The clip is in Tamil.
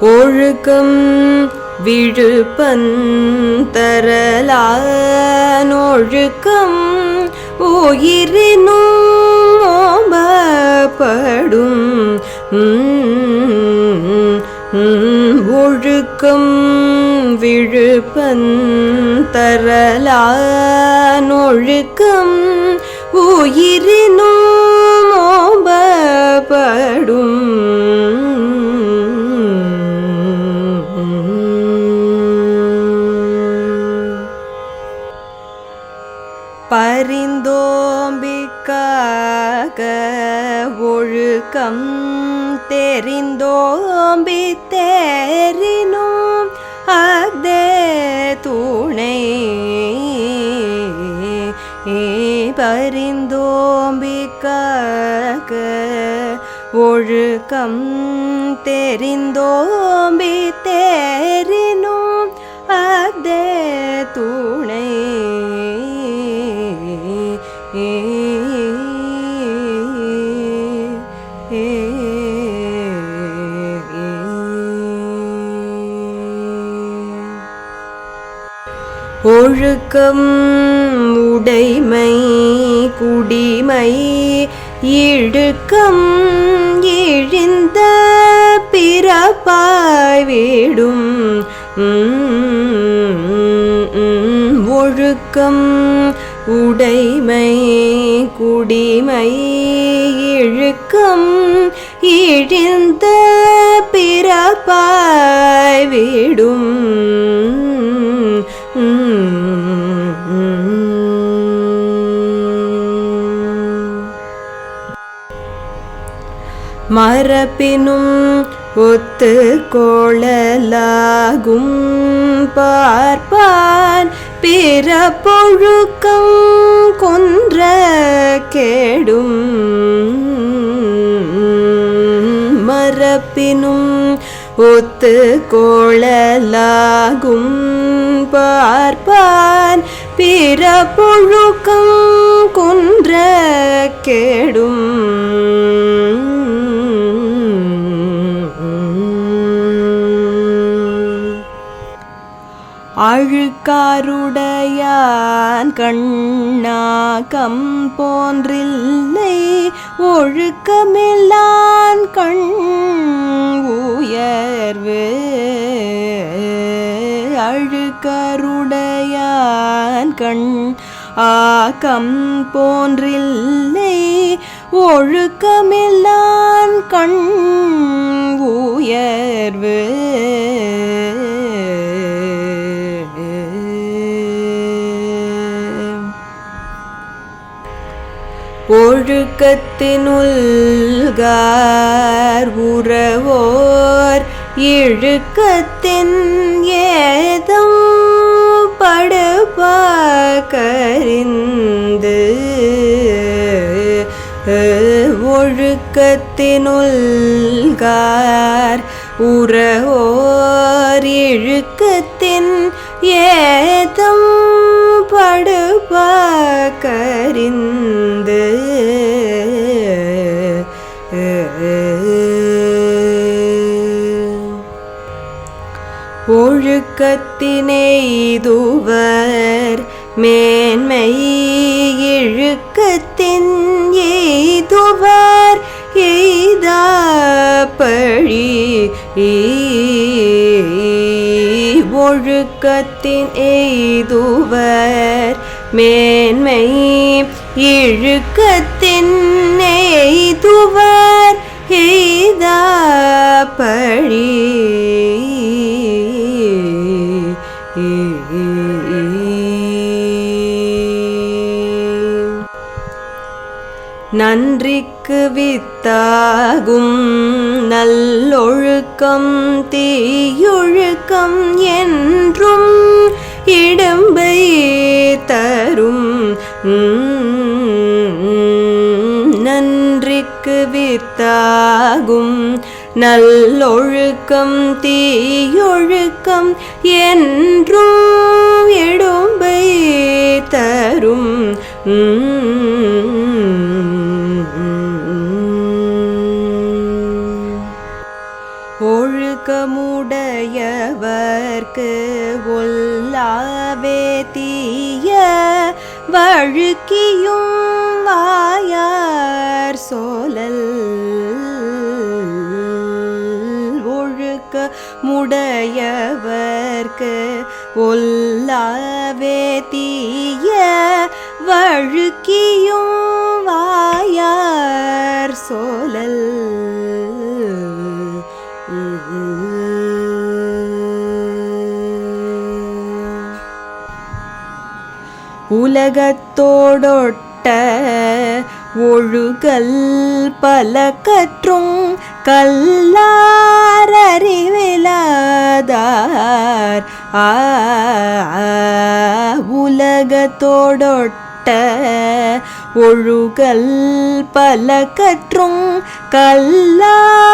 ஒழுக்கம் விழுப்பந்தரலானொழுக்கம் உயிரினும் ஓம்பப்படும். ஒழுக்கம் விழுப்பந்தரலானொழுக்கம் உயிரினும் ஓம்பப்படும். பரிந்தோம்பிக்காக ஒழுக்கம் தெரிந்தோம்பி தேரினும் அதே துணை பரிந்தோம்பிக்காக ஒழுக்கம் தெரிந்தோம்பி தேரினும் அதே துணை ஒழுக்கம் உடைமை குடிமை இழுக்கம் இழிந்த பிறப்பாய் வீடும். ஒழுக்கம் உடைமை குடிமை இழுக்கம் இழிந்த பிறப்பாய் விடும். மரபினும் ஒத்து கோளலாகும் பார்ப்பான் பிறப்பொழுக்கம் கொன்ற கேடும். மரப்பினும் ஒத்து கோளலாகும் பார்ப்பான் பிறப்பொழுக்கம் கொன்ற கேடும். அழுக்காருடையான் கண்ணாகம் போன்றில்லை ஒழுக்கமில்லான் கண் உயர்வு. அழுக்கருடையான் கண் ஆக்கம் போன்றில்லை ஒழுக்கமில்லான் கண் உயர்வு. ஒழுக்கத்தினுள்கார் உறவோர் இழுக்கத்தின் ஏதம் படுபாக்கறிந்து ஒழுக்கத்தினுள்கார் உறவோர் இழுக்கத்தின் ஏதம் படுபாக்கறிந்து ஒழுக்கத்தினெய்துவர் மேன்மை இழுக்கத்தின் எய்துவர் எய்தா பழி ஒழுக்கத்தின் எய்துவர் மேன்மை இழுக்கத்தின் எய்துவர் எய்தா நன்றிக்கு வித்தாகும் நல்லொழுக்கம் தீயொழுக்கம் என்றும் இடம்பை தரும். நன்றிக்கு வித்தாகும் நல்லொழுக்கம் தீயொழுக்கம் என்றும் எடும்பை தரும். ஒழுக்கமுடையவர்க்கு ஒல்லாவே தீய வழுக்கியும் வாயார் சோழல். ஒழுக்க முடையவர்க்கு ஒல்லாவே தீய வழுக்கியும் வாயார் சோழல். உலகத்தோடொட்ட ஒழுகல் பல கற்றும் கல்லாரறிவிலாதார். ஆ உலகத்தோடொட்ட ஒழுகல் பல கற்றும் கல்லா